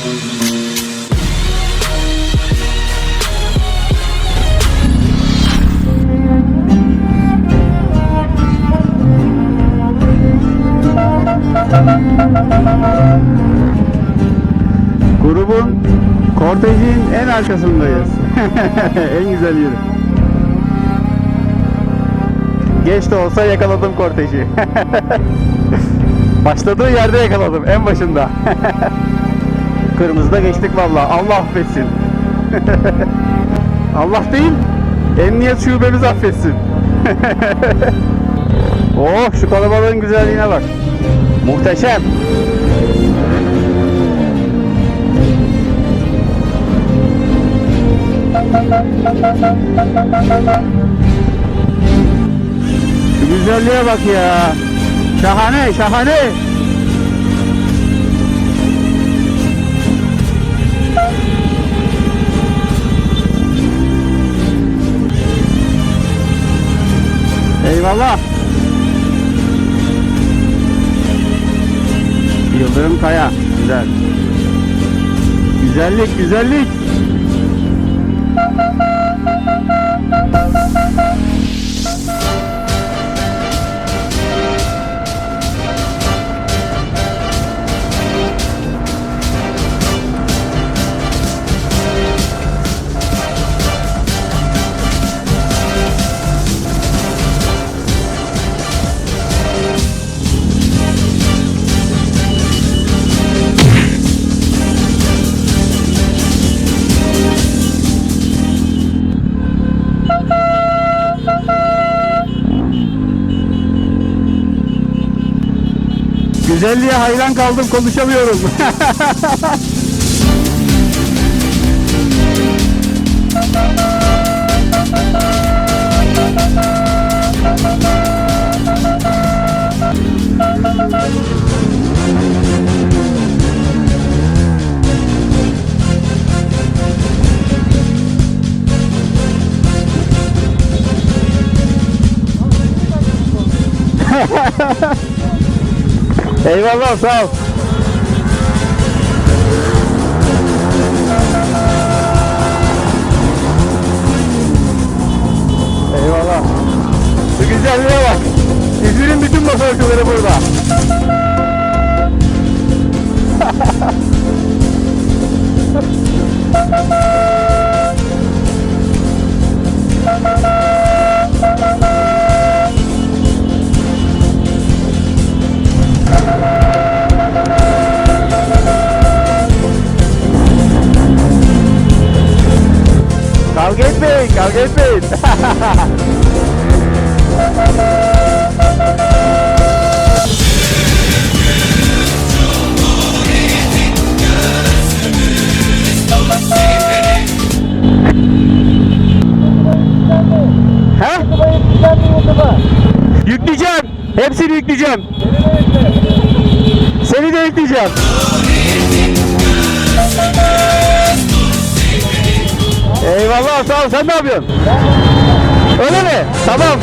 Grubun kortejin en arkasındayız. en güzel yeri. Geç de olsa yakaladım korteji. Başladığı yerde yakaladım en başında. Kırmızıda geçtik vallahi. Allah affetsin. Allah değil, emniyet şubemiz affetsin. oh şu kalabalığın güzelliğine bak. Muhteşem. Şu güzelliğe bak ya. Şahane, şahane. Eyvallah. Yıldırım Kaya. Güzel. Güzellik, güzellik. Güzelliğe hayran kaldım konuşamıyorum. Eyvallah sağ ol. Eyvallah. Kavga etmeyin. He? Yükleyeceğim. Hepsini yükleyeceğim. Seni de yükleyeceğim. Eyvallah sağ ol. Sen ne yapıyorsun? Öyle mi? Tamam.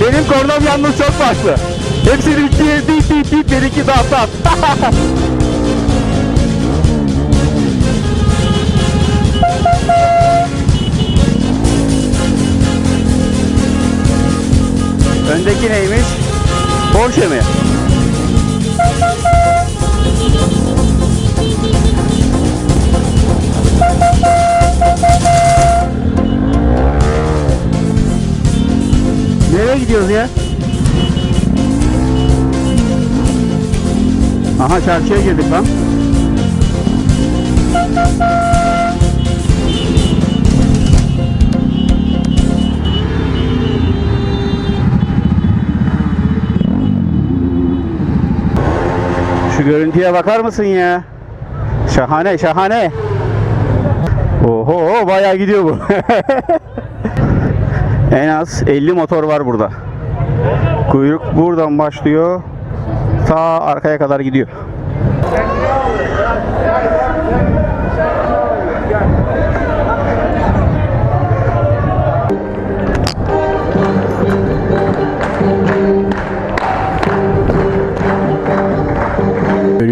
Benim kornam yalnız çok farklı. Hepsini iki, bip bip bip, bir iki dağıt dağıt. Öndeki neymiş? Porsche mi? Nereye gidiyoruz ya? Aha çarşıya girdik lan. Görüntüye bakar mısın ya? Şahane şahane. Oho bayağı gidiyor bu. en az 50 motor var burada. Kuyruk buradan başlıyor. Ta arkaya kadar gidiyor.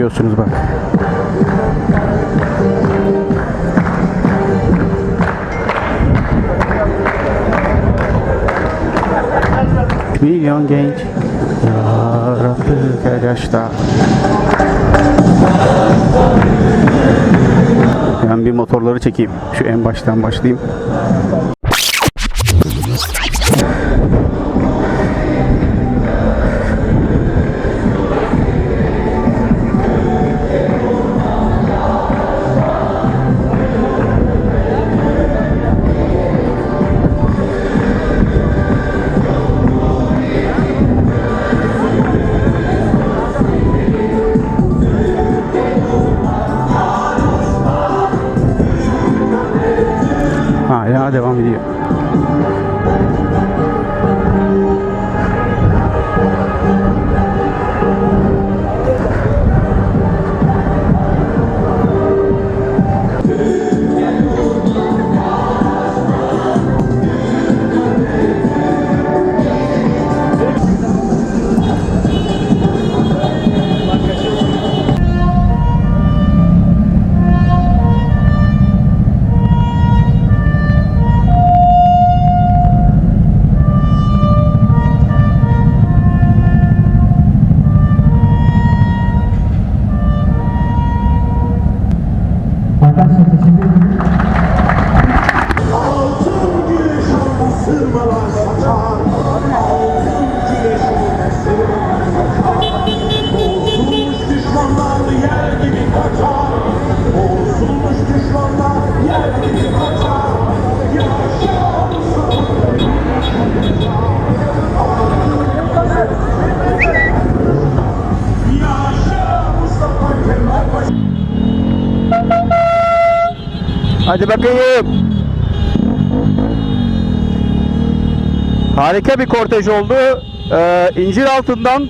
Görüyorsunuz bak. Milyon genç yarattık her yaşta. Ben bir motorları çekeyim. Şu en baştan başlayayım. video. Hadi bakayım. Harika bir kortej oldu. Ee, İncir altından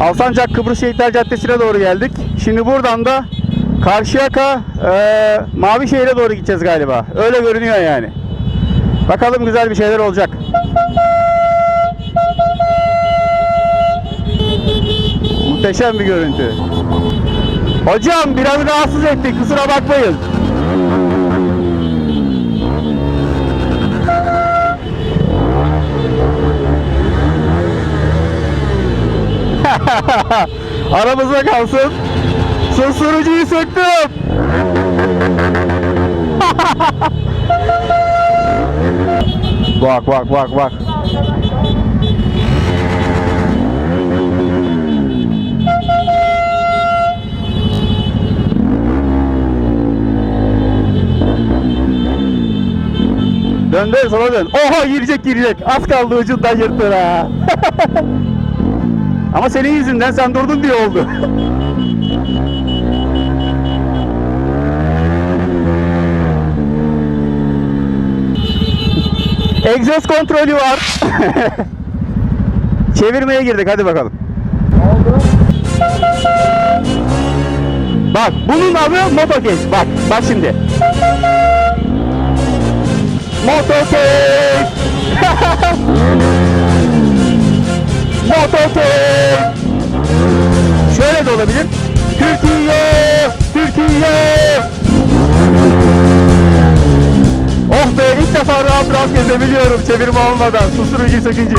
Alsancak Kıbrıs Şehitler Caddesi'ne doğru geldik. Şimdi buradan da Karşıyaka e, Mavişehir'e doğru gideceğiz galiba. Öyle görünüyor yani. Bakalım güzel bir şeyler olacak. Muhteşem bir görüntü. Hocam biraz rahatsız ettik kusura bakmayın. Aramızda kalsın. Susturucuyu söktüm. bak bak bak bak. Dön dön sola dön. Oha girecek girecek. Az kaldı ucundan yırttın ha. Ama senin yüzünden sen durdun diye oldu. Egzoz kontrolü var. Çevirmeye girdik hadi bakalım. Bak bunun adı motocase. Bak bak şimdi. Motocase. biliyorum çevirme olmadan. Susturucu sökücü.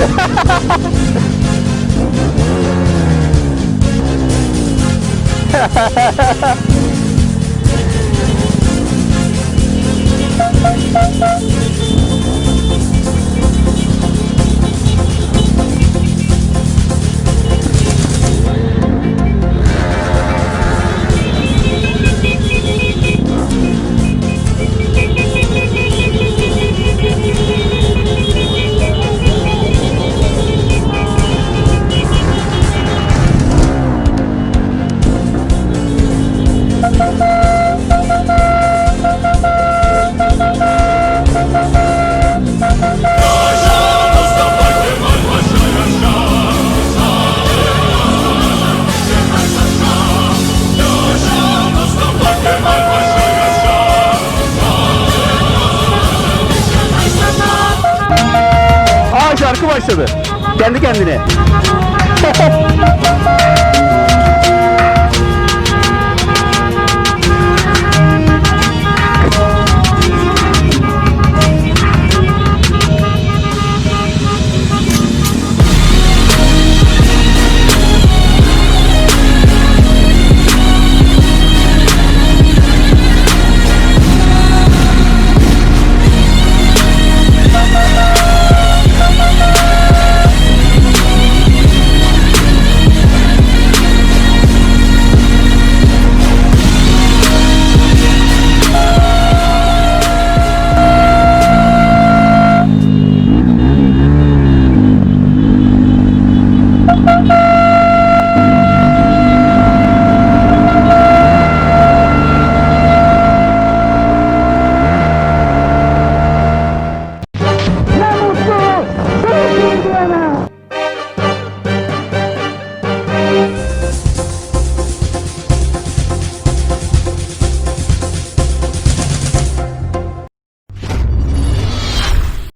Başladı. Kendi kendine.